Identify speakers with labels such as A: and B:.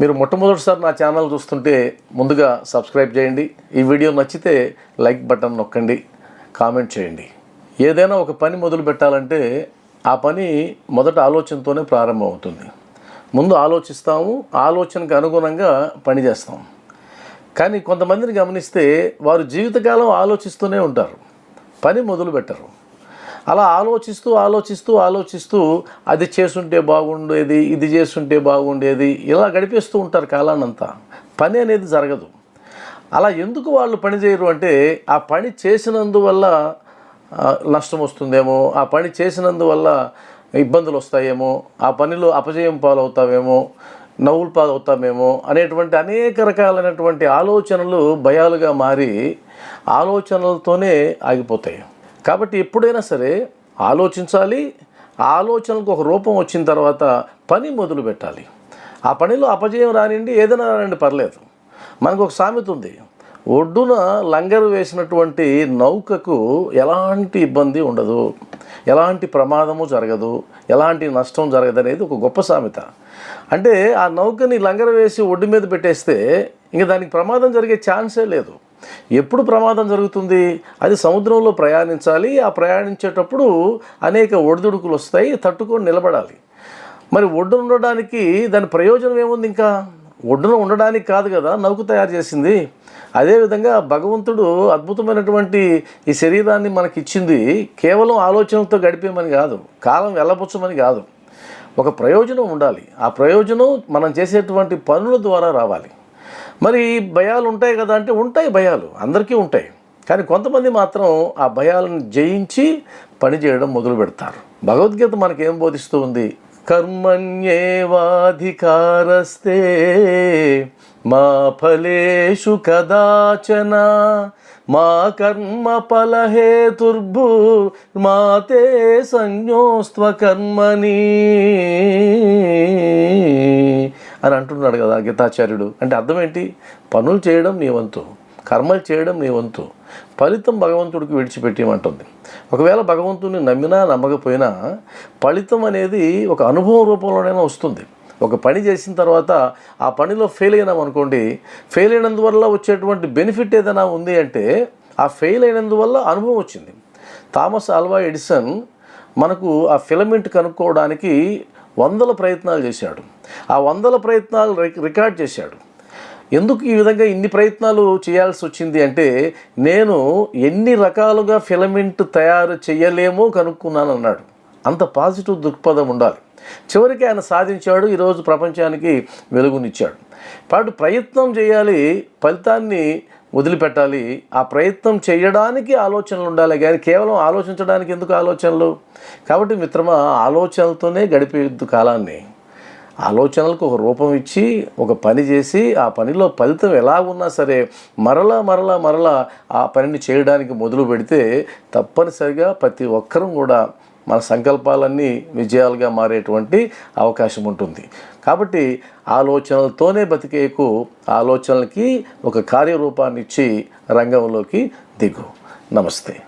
A: మీరు మొట్టమొదటిసారి నా ఛానల్ చూస్తుంటే ముందుగా సబ్స్క్రైబ్ చేయండి. ఈ వీడియో నచ్చితే లైక్ బటన్ నొక్కండి కామెంట్ చేయండి. ఏదైనా ఒక పని మొదలు పెట్టాలంటే ఆ పని మొదట ఆలోచనతోనే ప్రారంభమవుతుంది. ముందు ఆలోచిస్తాము ఆలోచనకు అనుగుణంగా పనిచేస్తాం కానీ కొంతమందిని గమనిస్తే వారు జీవితకాలం ఆలోచిస్తూనే ఉంటారు పని మొదలు పెట్టరు. అలా ఆలోచిస్తూ ఆలోచిస్తూ ఆలోచిస్తూ అది చేసుంటే బాగుండేది ఇది చేస్తుంటే బాగుండేది ఇలా గడిపేస్తూ ఉంటారు కాలానంతా పని అనేది జరగదు. అలా ఎందుకు వాళ్ళు పని చేయరు అంటే ఆ పని చేసినందువల్ల నష్టం వస్తుందేమో ఆ పని చేసినందువల్ల ఇబ్బందులు వస్తాయేమో ఆ పనిలో అపజయం పాలవుతావేమో నవ్వులు పాలవుతామేమో అనేటువంటి అనేక రకాలైనటువంటి ఆలోచనలు భయాలుగా మారి ఆలోచనలతోనే ఆగిపోతాయి. కాబట్టి ఎప్పుడైనా సరే ఆలోచించాలి ఆలోచనలకు ఒక రూపం వచ్చిన తర్వాత పని మొదలు పెట్టాలి. ఆ పనిలో అపజయం రానిండి ఏదైనా రానండి పర్లేదు. మనకు ఒక సామెత ఉంది. ఒడ్డున లంగరు వేసినటువంటి నౌకకు ఎలాంటి ఇబ్బంది ఉండదు. ఎలాంటి ప్రమాదము జరగదు. ఎలాంటి నష్టం జరగదు అనేది ఒక గొప్ప సామెత. అంటే ఆ నౌకని లంగర వేసి ఒడ్డు మీద పెట్టేస్తే ఇంక దానికి ప్రమాదం జరిగే ఛాన్సే లేదు. ఎప్పుడు ప్రమాదం జరుగుతుంది? అది సముద్రంలో ప్రయాణించాలి. ఆ ప్రయాణించేటప్పుడు అనేక ఒడిదుడుకులు వస్తాయి. తట్టుకొని నిలబడాలి. మరి ఒడ్డున ఉండడానికి దాని ప్రయోజనం ఏముంది ఇంకా? ఒడ్డున ఉండడానికి కాదు కదా నౌక తయారు చేసింది. అదేవిధంగా భగవంతుడు అద్భుతమైనటువంటి ఈ శరీరాన్ని మనకి ఇచ్చింది కేవలం ఆలోచనలతో గడిపేమని కాదు కాలం వెళ్ళబుచ్చమని కాదు. ఒక ప్రయోజనం ఉండాలి. ఆ ప్రయోజనం మనం చేసేటువంటి పనుల ద్వారా రావాలి. మరి భయాలు ఉంటాయి కదా అంటే ఉంటాయి భయాలు అందరికీ ఉంటాయి. కానీ కొంతమంది మాత్రం ఆ భయాలను జయించి పని చేయడం మొదలు పెడతారు. భగవద్గీత మనకేం బోధిస్తూ ఉంది కర్మణ్యేవాధికారస్తే మా ఫలేషు కదాచన మా కర్మ ఫలహేతుర్భు మాతే సంయోస్త్వ కర్మణి అని అంటున్నాడు కదా గీతాచార్యుడు. అంటే అర్థం ఏంటి? పనులు చేయడం నీ వంతు కర్మలు చేయడం నీ వంతు ఫలితం భగవంతుడికి విడిచిపెట్టేయమంటుంది ఒకవేళ భగవంతుడిని నమ్మినా నమ్మకపోయినా ఫలితం అనేది ఒక అనుభవం రూపంలోనైనా వస్తుంది. ఒక పని చేసిన తర్వాత ఆ పనిలో ఫెయిల్ అయినాం అనుకోండి ఫెయిల్ అయినందువల్ల వచ్చేటువంటి బెనిఫిట్ ఏదైనా ఉంది అంటే ఆ ఫెయిల్ అయినందువల్ల అనుభవం వచ్చింది. థామస్ ఆల్వా ఎడిసన్ మనకు ఆ ఫిలమెంట్ కనుక్కోవడానికి వందల ప్రయత్నాలు చేశాడు. ఆ వందల ప్రయత్నాలు రి- రికార్డ్ చేశాడు. ఎందుకు ఈ విధంగా ఇన్ని ప్రయత్నాలు చేయాల్సి వచ్చింది అంటే నేను ఎన్ని రకాలుగా ఫిలమెంట్ తయారు చేయలేమో కనుక్కున్నాను అన్నాడు అంత పాజిటివ్ దృక్పథం ఉండాలి. చివరికి ఆయన సాధించాడు ఈరోజు ప్రపంచానికి వెలుగునిచ్చాడు. పాటు ప్రయత్నం చేయాలి ఫలితాన్ని వదిలిపెట్టాలి. ఆ ప్రయత్నం చేయడానికి ఆలోచనలు ఉండాలి. కానీ కేవలం ఆలోచించడానికి ఎందుకు ఆలోచనలు? కాబట్టి మిత్రమా ఆలోచనలతోనే గడిపేద్దు కాలాన్ని. ఆలోచనలకు ఒక రూపం ఇచ్చి ఒక పని చేసి ఆ పనిలో ఫలితం ఎలా ఉన్నా సరే మరలా మరలా మరలా ఆ పనిని చేయడానికి మొదలు పెడితే తప్పనిసరిగా ప్రతి ఒక్కరూ కూడా మన సంకల్పాలన్నీ విజయాలుగా మారేటువంటి అవకాశం ఉంటుంది. కాబట్టి ఆలోచనలతోనే బతికేకు ఆలోచనలకి ఒక కార్యరూపాన్ని ఇచ్చి రంగంలోకి దిగు. నమస్తే.